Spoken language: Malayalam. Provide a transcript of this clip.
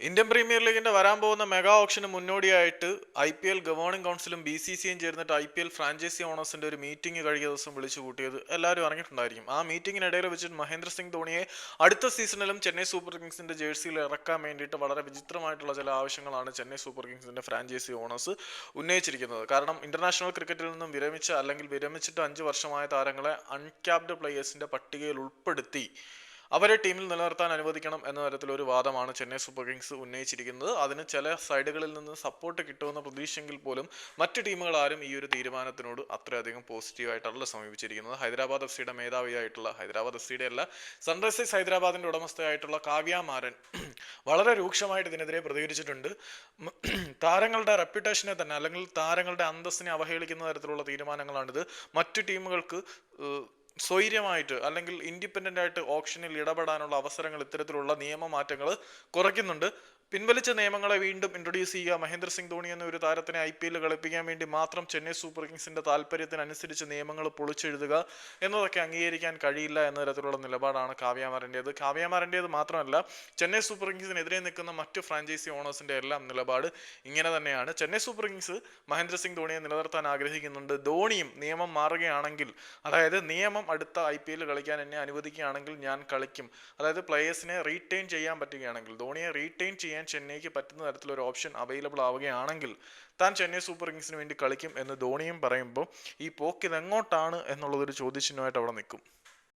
ഇന്ത്യൻ പ്രീമിയർ ലീഗിന്റെ വരാൻ പോകുന്ന മെഗാ ഓപ്ഷന് മുന്നോടിയായിട്ട് ഐ പി എൽ ഗവേണിംഗ് കൗൺസിലും ബി സി സിയും ചേർന്നിട്ട് ഐ പി എൽ ഫ്രാഞ്ചൈസി ഓണേഴ്സിന്റെ ഒരു മീറ്റിംഗ് കഴിഞ്ഞ ദിവസം വിളിച്ചു കൂട്ടിയത് എല്ലാവരും അറിഞ്ഞിട്ടുണ്ടായിരിക്കും. ആ മീറ്റിംഗിനിടയിൽ വെച്ചിട്ട് മഹേന്ദ്ര സിംഗ് ധോണിയെ അടുത്ത സീസണിലും ചെന്നൈ സൂപ്പർ കിങ്സിന്റെ ജേഴ്സിയിൽ ഇറക്കാൻ വേണ്ടിയിട്ട് വളരെ വിചിത്രമായിട്ടുള്ള ചില ആവശ്യങ്ങളാണ് ചെന്നൈ സൂപ്പർ കിങ്സിന്റെ ഫ്രാഞ്ചൈസി ഓണേഴ്സ് ഉന്നയിച്ചിരിക്കുന്നത്. കാരണം ഇന്റർനാഷണൽ ക്രിക്കറ്റിൽ നിന്നും വിരമിച്ച അല്ലെങ്കിൽ വിരമിച്ചിട്ട് അഞ്ച് വർഷമായ താരങ്ങളെ അൺക്യാപ്ഡ് പ്ലേയേഴ്സിന്റെ പട്ടികയിൽ ഉൾപ്പെടുത്തി അവരെ ടീമിൽ നിലനിർത്താൻ അനുവദിക്കണം എന്ന തരത്തിലൊരു വാദമാണ് ചെന്നൈ സൂപ്പർ കിങ്സ് ഉന്നയിച്ചിരിക്കുന്നത്. അതിന് ചില സൈഡുകളിൽ നിന്ന് സപ്പോർട്ട് കിട്ടുമെന്ന പ്രതീക്ഷയെങ്കിൽ പോലും മറ്റ് ടീമുകൾ ആരും ഈ ഒരു തീരുമാനത്തിനോട് അത്രയധികം പോസിറ്റീവായിട്ടല്ല സമീപിച്ചിരിക്കുന്നത്. ഹൈദരാബാദ് എഫ് സിയുടെ മേധാവിയായിട്ടുള്ള ഹൈദരാബാദ് എഫ് സിയുടെ അല്ല സൺറൈസേഴ്സ് ഹൈദരാബാദിന്റെ ഉടമസ്ഥയായിട്ടുള്ള കാവ്യ മാരൻ വളരെ രൂക്ഷമായിട്ട് ഇതിനെതിരെ പ്രതികരിച്ചിട്ടുണ്ട്. താരങ്ങളുടെ റെപ്യൂട്ടേഷനെ തന്നെ അല്ലെങ്കിൽ താരങ്ങളുടെ അന്തസ്സിനെ അവഹേളിക്കുന്ന തരത്തിലുള്ള തീരുമാനങ്ങളാണിത്. മറ്റു ടീമുകൾക്ക് സ്വൈര്യമായിട്ട് അല്ലെങ്കിൽ ഇൻഡിപെൻഡന്റ് ആയിട്ട് ഓപ്ഷനിൽ ഇടപെടാനുള്ള അവസരങ്ങൾ ഇത്തരത്തിലുള്ള നിയമമാറ്റങ്ങൾ കുറയ്ക്കുന്നുണ്ട്. പിൻവലിച്ച നിയമങ്ങളെ വീണ്ടും ഇൻട്രൊഡ്യൂസ് ചെയ്യുക. മഹേന്ദ്ര സിംഗ് ധോണി എന്ന ഒരു താരത്തിനെ ഐ പി എല്ലിൽ കളിപ്പിക്കാൻ വേണ്ടി മാത്രം ചെന്നൈ സൂപ്പർ കിങ്സിന്റെ താല്പര്യത്തിനനുസരിച്ച് നിയമങ്ങൾ പൊളിച്ചെഴുതുക എന്നതൊക്കെ അംഗീകരിക്കാൻ കഴിയില്ല എന്ന തരത്തിലുള്ള നിലപാടാണ് കാവ്യാമാരന്റേത് കാവ്യാമാരന്റേത് മാത്രമല്ല ചെന്നൈ സൂപ്പർ കിങ്സിനെതിരെ നിൽക്കുന്ന മറ്റ് ഫ്രാഞ്ചൈസി ഓണേഴ്സിന്റെ എല്ലാം നിലപാട് ഇങ്ങനെ തന്നെയാണ്. ചെന്നൈ സൂപ്പർ കിങ്സ് മഹേന്ദ്ര സിംഗ് ധോണിയെ നിലനിർത്താൻ ആഗ്രഹിക്കുന്നുണ്ട്. ധോണിയും നിയമം മാറുകയാണെങ്കിൽ അതായത് നിയമം അടുത്ത ഐ പി എൽ കളിക്കാൻ എന്നെ അനുവദിക്കുകയാണെങ്കിൽ ഞാൻ കളിക്കും. അതായത് പ്ലേയേഴ്സിനെ റീറ്റെയിൻ ചെയ്യാൻ പറ്റുകയാണെങ്കിൽ ധോണിയെ റീറ്റെയിൻ ചെയ്യാൻ ചെന്നൈക്ക് പറ്റുന്ന തരത്തിലൊരു ഓപ്ഷൻ അവൈലബിൾ ആവുകയാണെങ്കിൽ താൻ ചെന്നൈ സൂപ്പർ കിങ്സിന് വേണ്ടി കളിക്കും എന്ന് ധോണിയും പറയുമ്പോൾ ഈ പോക്കിത് എങ്ങോട്ടാണ് എന്നുള്ളതൊരു ചോദ്യചിഹ്നമായിട്ട് അവിടെ നിൽക്കും.